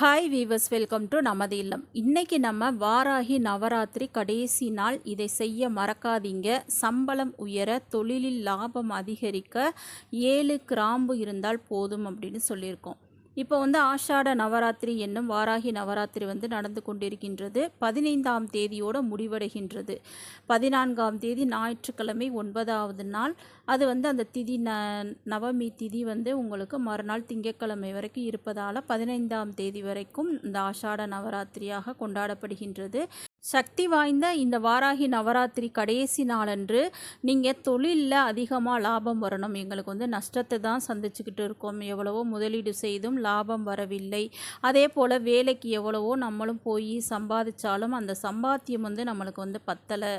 Hi viewers welcome to நமது இல்லம். இன்றைக்கி நம்ம வாராகி நவராத்திரி கடைசி நாள். இதை செய்ய மறக்காதீங்க. சம்பளம் உயர தொழிலில் லாபம் அதிகரிக்க ஏழு கிராம்பு இருந்தால் போதும் அப்படின்னு சொல்லியிருக்கோம். இப்போ வந்து ஆஷாட நவராத்திரி என்னும் வாராகி நவராத்திரி வந்து நடந்து கொண்டிருக்கின்றது. பதினைந்தாம் தேதியோடு முடிவடைகின்றது. பதினான்காம் தேதி ஞாயிற்றுக்கிழமை ஒன்பதாவது நாள். அது வந்து அந்த திதி ந நவமி திதி வந்து உங்களுக்கு மறுநாள் திங்கட்கிழமை வரைக்கும் இருப்பதால் பதினைந்தாம் தேதி வரைக்கும் இந்த ஆஷாட நவராத்திரியாக கொண்டாடப்படுகின்றது. சக்தி வாய்ந்த இந்த வாராகி நவராத்திரி கடைசி நாளன்று நீங்கள் தொழிலில் அதிகமாக லாபம் வரணும். எங்களுக்கு வந்து நஷ்டத்தை தான் சந்திச்சுக்கிட்டு இருக்கோம். எவ்வளவோ முதலீடு செய்தும் லாபம் வரவில்லை. அதே போல் வேலைக்கு எவ்வளவோ நம்மளும் போய் சம்பாதிச்சாலும் அந்த சம்பாத்தியம் வந்து நம்மளுக்கு வந்து பத்தலை.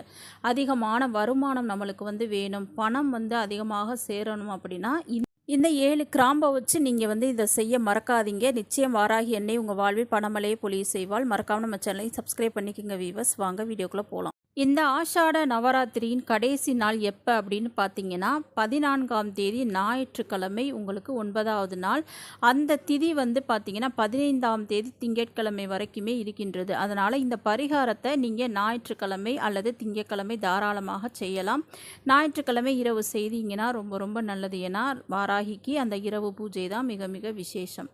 அதிகமான வருமானம் நம்மளுக்கு வந்து வேணும். பணம் வந்து அதிகமாக சேரணும் அப்படின்னா இந்த ஏழு கிராம்பை வச்சு நீங்கள் வந்து இதை செய்ய மறக்காதீங்க. நிச்சயம் வாராகி எண்ணெய் உங்கள் வாழ்வில் பணமலையை பொழிய செய்வாள். மறக்காமல் நம்ம சேனலையும் சப்ஸ்கிரைப் பண்ணிக்கோங்க வீவர்ஸ் வாங்க வீடியோக்குள்ளே போகலாம் இந்த ஆஷாட நவராத்திரியின் கடைசி நாள் எப்போ அப்படின்னு பார்த்தீங்கன்னா பதினான்காம் தேதி ஞாயிற்றுக்கிழமை உங்களுக்கு ஒன்பதாவது நாள். அந்த திதி வந்து பார்த்தீங்கன்னா பதினைந்தாம் தேதி திங்கட்கிழமை வரைக்குமே இருக்கின்றது. அதனால் இந்த பரிகாரத்தை நீங்கள் ஞாயிற்றுக்கிழமை அல்லது திங்கட்கிழமை தாராளமாக செய்யலாம். ஞாயிற்றுக்கிழமை இரவு செய்தீங்கன்னா ரொம்ப ரொம்ப நல்லது. ஏன்னா வாராகிக்கு அந்த இரவு பூஜை தான் மிக மிக விசேஷம்.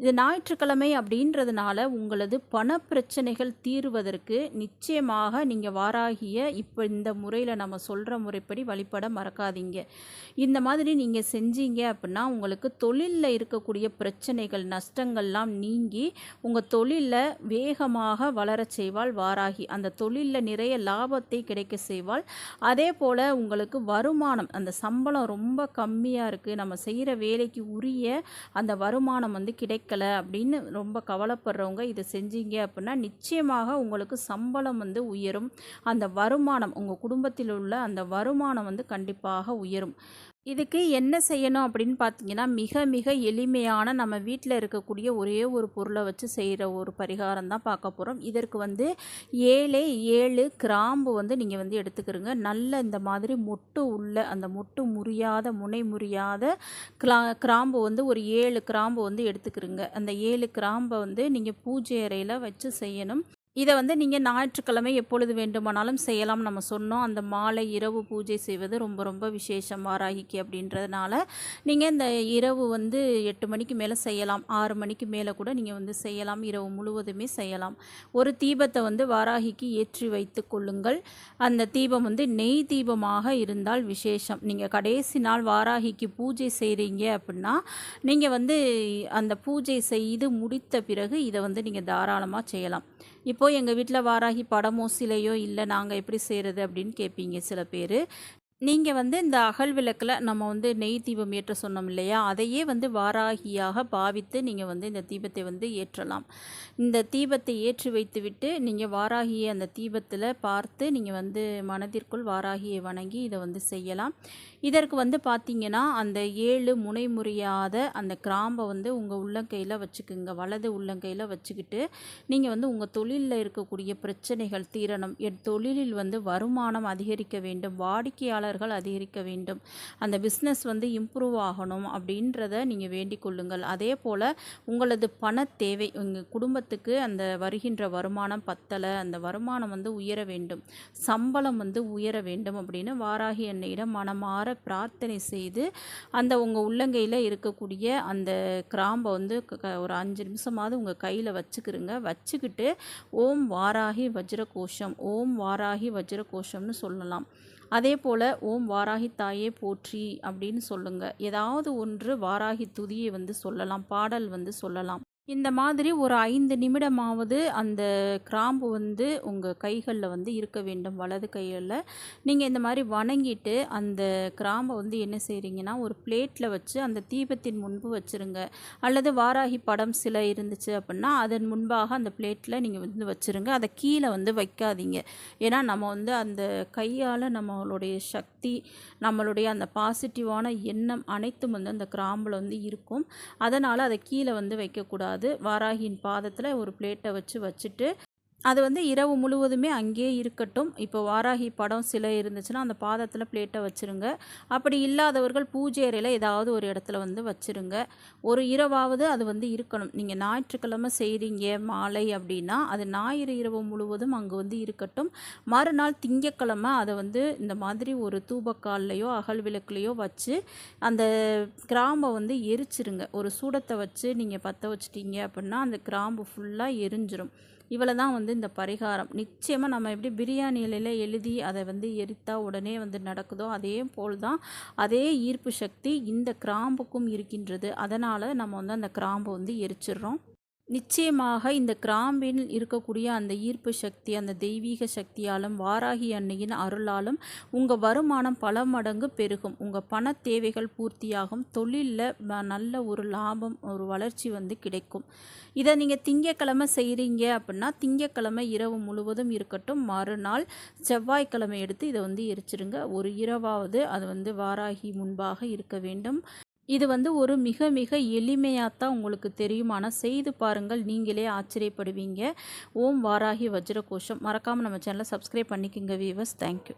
இது ஞாயிற்றுக்கிழமை அப்படின்றதுனால உங்களது பண பிரச்சனைகள் தீர்வதற்கு நிச்சயமாக நீங்கள் வாராகிய இப்போ இந்த முறையில் நம்ம சொல்கிற முறைப்படி வழிபட மறக்காதீங்க. இந்த மாதிரி நீங்கள் செஞ்சீங்க அப்படின்னா உங்களுக்கு தொழிலில் இருக்கக்கூடிய பிரச்சனைகள் நஷ்டங்கள்லாம் நீங்கி உங்கள் தொழிலில் வேகமாக வளர செய்வாள் வாராகி. அந்த தொழிலில் நிறைய லாபத்தை கிடைக்க செய்வாள். அதே போல் உங்களுக்கு வருமானம் அந்த சம்பளம் ரொம்ப கம்மியாக இருக்குது நம்ம செய்கிற வேலைக்கு உரிய அந்த வருமானம் வந்து கிடைக்க கிடைக்கல அப்படின்னு ரொம்ப கவலைப்படுறவங்க இதை செஞ்சீங்க அப்படின்னா நிச்சயமாக உங்களுக்கு சம்பளம் வந்து உயரும். அந்த வருமானம் உங்கள் குடும்பத்தில் உள்ள அந்த வருமானம் வந்து கண்டிப்பாக உயரும். இதுக்கு என்ன செய்யணும் அப்படின்னு பார்த்தீங்கன்னா மிக மிக எளிமையான நம்ம வீட்டில் இருக்கக்கூடிய ஒரே ஒரு பொருளை வச்சு செய்கிற ஒரு பரிகாரம் தான் பார்க்க போகிறோம் இதற்கு வந்து ஏழே ஏழு கிராம்பு வந்து நீங்கள் வந்து எடுத்துக்கிறோங்க. நல்ல இந்த மாதிரி மொட்டு உள்ள அந்த மொட்டு முறியாத முனை முறியாத கிளா கிராம்பு வந்து ஒரு ஏழு கிராம்பு வந்து எடுத்துக்கிறோங்க. அந்த ஏழு கிராம்பை வந்து நீங்கள் பூஜை அறையில் வச்சு செய்யணும். இதை வந்து நீங்கள் ஞாயிற்றுக்கிழமை எப்பொழுது வேண்டுமானாலும் செய்யலாம். நம்ம சொன்னோம் அந்த மாலை இரவு பூஜை செய்வது ரொம்ப ரொம்ப விசேஷம் வாராகிக்கு அப்படின்றதுனால நீங்கள் இந்த இரவு வந்து எட்டு மணிக்கு மேலே செய்யலாம். ஆறு மணிக்கு மேலே கூட நீங்கள் வந்து செய்யலாம். இரவு முழுவதுமே செய்யலாம். ஒரு தீபத்தை வந்து வாராகிக்கு ஏற்றி வைத்து கொள்ளுங்கள். அந்த தீபம் வந்து நெய் தீபமாக இருந்தால் விசேஷம். நீங்கள் கடைசி நாள் வாராகிக்கு பூஜை செய்கிறீங்க அப்படின்னா நீங்கள் வந்து அந்த பூஜை செய்து முடித்த பிறகு இதை வந்து நீங்கள் தாராளமாக செய்யலாம். இப்போது எங்கள் வீட்டில் வாராகி படமோ சிலையோ இல்லை நாங்கள் எப்படி செய்கிறது அப்படின்னு கேட்பீங்க சில பேர். நீங்கள் வந்து இந்த அகல் விளக்கில் நம்ம வந்து நெய் தீபம் ஏற்ற சொன்னோம் இல்லையா? அதையே வந்து வாராகியாக பாவித்து நீங்கள் வந்து இந்த தீபத்தை வந்து ஏற்றலாம். இந்த தீபத்தை ஏற்றி வைத்துவிட்டு நீங்கள் வாராகியை அந்த தீபத்தில் பார்த்து நீங்கள் வந்து மனதிற்குள் வாராகியை வணங்கி இதை வந்து செய்யலாம். இதற்கு வந்து பார்த்திங்கன்னா அந்த ஏழு முனை முறியாத அந்த கிராம்பை வந்து உங்கள் உள்ளங்கையில் வச்சுக்குங்க. வலது உள்ளங்கையில் வச்சுக்கிட்டு நீங்கள் வந்து உங்கள் தொழிலில் இருக்கக்கூடிய பிரச்சனைகள் தீரணும். என் தொழிலில் வந்து வருமானம் அதிகரிக்க வேண்டும். வாடிக்கையாளர் வாடிக்கையாளர்கள் அதிகரிக்க வேண்டும். அந்த பிஸ்னஸ் வந்து இம்ப்ரூவ் ஆகணும் அப்படின்றத நீங்கள் வேண்டிக் கொள்ளுங்கள். அதே போல் உங்களது பண தேவை உங்கள் குடும்பத்துக்கு அந்த வருகின்ற வருமானம் பத்தலை அந்த வருமானம் வந்து உயர வேண்டும். சம்பளம் வந்து உயர வேண்டும் அப்படின்னு வாராகி என்னையிடம் மனமாற பிரார்த்தனை செய்து அந்த உங்கள் உள்ளங்கையில் இருக்கக்கூடிய அந்த கிராம்பை வந்து ஒரு அஞ்சு நிமிஷமாவது உங்கள் கையில் வச்சுக்கிறங்க வச்சுக்கிட்டு ஓம் வாராகி வஜ்ரகோஷம் ஓம் வாராகி வஜ்ரகோஷம்னு சொல்லலாம். அதே போல் ஓம் வாராகி தாயே போற்றி அப்படின்னு சொல்லுங்கள் ஏதாவது ஒன்று வாராகி துதியை வந்து சொல்லலாம் பாடல் வந்து சொல்லலாம். இந்த மாதிரி ஒரு ஐந்து நிமிடமாவது அந்த கிராம்பு வந்து உங்கள் கைகளில் வந்து இருக்க வேண்டும் வலது கைகளில். நீங்கள் இந்த மாதிரி வணங்கிட்டு அந்த கிராம்பை வந்து என்ன செய்கிறீங்கன்னா ஒரு பிளேட்டில் வச்சு அந்த தீபத்தின் முன்பு வச்சுருங்க. அல்லது வாராகி படம் சில இருந்துச்சு அப்படின்னா அதன் முன்பாக அந்த பிளேட்டில் நீங்கள் வந்து வச்சுருங்க. அதை கீழே வந்து வைக்காதீங்க. ஏன்னா நம்ம வந்து அந்த கையால் நம்மளுடைய சக்தி நம்மளுடைய அந்த பாசிட்டிவான எண்ணம் அனைத்தும் வந்து அந்த கிராம்பில் வந்து இருக்கும். அதனால் அதை கீழே வந்து வைக்கக்கூடாது. வாராகியின் பாதத்தில் ஒரு பிளேட்டை வச்சு வச்சுட்டு அது வந்து இரவு முழுவதுமே அங்கேயே இருக்கட்டும். இப்போ வாராகி படம் சிலை இருந்துச்சுன்னா அந்த பாதத்தில் பிளேட்டை வச்சுருங்க. அப்படி இல்லாதவர்கள் பூஜை அறையில் ஏதாவது ஒரு இடத்துல வந்து வச்சுருங்க. ஒரு இரவாவது அது வந்து இருக்கணும். நீங்கள் ஞாயிற்றுக்கிழமை செய்கிறீங்க மாலை அப்படின்னா அது ஞாயிறு இரவு முழுவதும் அங்கே வந்து இருக்கட்டும். மறுநாள் திங்கக்கிழமை அதை வந்து இந்த மாதிரி ஒரு தூபக்கால்லையோ அகல் விளக்குலையோ வச்சு அந்த கிராம்பை வந்து எரிச்சிருங்க. ஒரு சூடத்தை வச்சு நீங்கள் பற்ற வச்சிட்டீங்க அப்படின்னா அந்த கிராம்பு ஃபுல்லாக எரிஞ்சிரும். இவ்வளோ தான் வந்து இந்த பரிகாரம். நிச்சயமாக நம்ம எப்படி பிரியாணியில எழுதி அதை வந்து எரித்தா உடனே வந்து நடக்குதோ அதே போல் தான் அதே ஈர்ப்பு சக்தி இந்த கிராம்புக்கும் இருக்கின்றது. அதனால் நம்ம வந்து அந்த கிராம்பை வந்து எரிச்சிடுறோம். நிச்சயமாக இந்த கிராம்பில் இருக்கக்கூடிய அந்த ஈர்ப்பு சக்தி அந்த தெய்வீக சக்தியாலும் வாராகி அன்னையின் அருளாலும் உங்கள் வருமானம் பல மடங்கு பெருகும். உங்கள் பண தேவைகள் பூர்த்தியாகும். தொழிலில் நல்ல ஒரு லாபம் ஒரு வளர்ச்சி வந்து கிடைக்கும். இதை நீங்கள் திங்கக்கிழமை செய்கிறீங்க அப்படின்னா திங்கக்கிழமை இரவு முழுவதும் இருக்கட்டும். மறுநாள் செவ்வாய்க்கிழமை எடுத்து இதை வந்து எரிச்சிருங்க. ஒரு இரவாவது அது வந்து வாராகி முன்பாக இருக்க வேண்டும். இது வந்து ஒரு மிக மிக எளிமையாக தான் உங்களுக்கு தெரியும். ஆனால் செய்து பாருங்கள். நீங்களே ஆச்சரியப்படுவீங்க. ஓம் வாராகி வஜ்ரகோஷம். மறக்காமல் நம்ம சேனலை சப்ஸ்கிரைப் பண்ணிக்கோங்க வீவர்ஸ் தேங்க்யூ